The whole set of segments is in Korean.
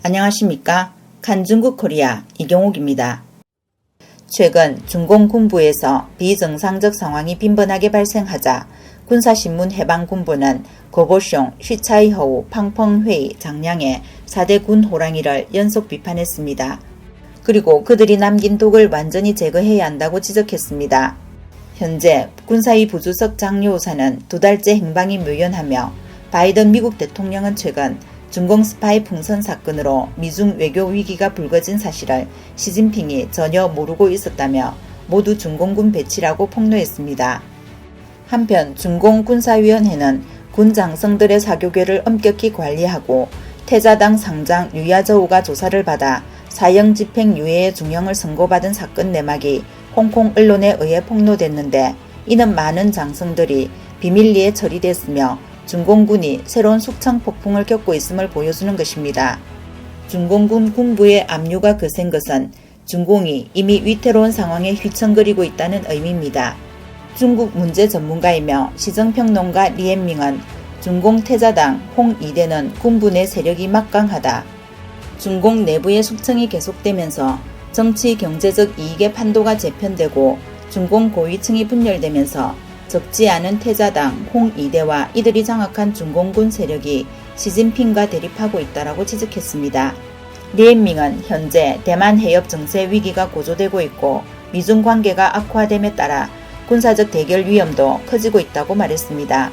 안녕하십니까. 간중국 코리아 이경옥입니다. 최근 중공 군부에서 비정상적 상황이 빈번하게 발생하자 군사신문 해방군부는 고보숑, 쉬차이허우, 팡펑회의, 장량의 4대 군 호랑이를 연속 비판했습니다. 그리고 그들이 남긴 독을 완전히 제거해야 한다고 지적했습니다. 현재 군사위 부주석 장요사는 두 달째 행방이 묘연하며 바이든 미국 대통령은 최근 중공 스파이 풍선 사건으로 미중 외교 위기가 불거진 사실을 시진핑이 전혀 모르고 있었다며 모두 중공군 배치라고 폭로했습니다. 한편 중공 군사위원회는 군 장성들의 사교계를 엄격히 관리하고 태자당 상장 유야저우가 조사를 받아 사형 집행 유예의 중형을 선고받은 사건 내막이 홍콩 언론에 의해 폭로됐는데 이는 많은 장성들이 비밀리에 처리됐으며 중공군이 새로운 숙청 폭풍을 겪고 있음을 보여주는 것입니다. 중공군 군부의 압류가 거센 것은 중공이 이미 위태로운 상황에 휘청거리고 있다는 의미입니다. 중국 문제 전문가이며 시정평론가 리앤밍은 중공 태자당 홍 이대는 군부 내 세력이 막강하다. 중공 내부의 숙청이 계속되면서 정치 경제적 이익의 판도가 재편되고 중공 고위층이 분열되면서 적지 않은 태자당 홍 이대와 이들이 장악한 중공군 세력이 시진핑과 대립하고 있다라고 지적했습니다. 리앤밍은 현재 대만 해협 정세 위기가 고조되고 있고 미중 관계가 악화됨에 따라 군사적 대결 위험도 커지고 있다고 말했습니다.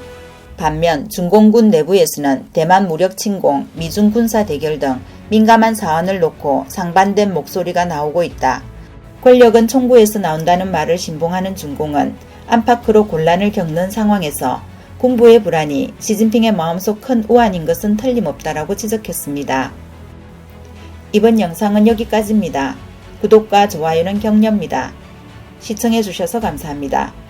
반면 중공군 내부에서는 대만 무력 침공, 미중 군사 대결 등 민감한 사안을 놓고 상반된 목소리가 나오고 있다. 권력은 총구에서 나온다는 말을 신봉하는 중공은 안팎으로 곤란을 겪는 상황에서 군부의 불안이 시진핑의 마음속 큰 우환인 것은 틀림없다라고 지적했습니다. 이번 영상은 여기까지입니다. 구독과 좋아요는 격려입니다. 시청해주셔서 감사합니다.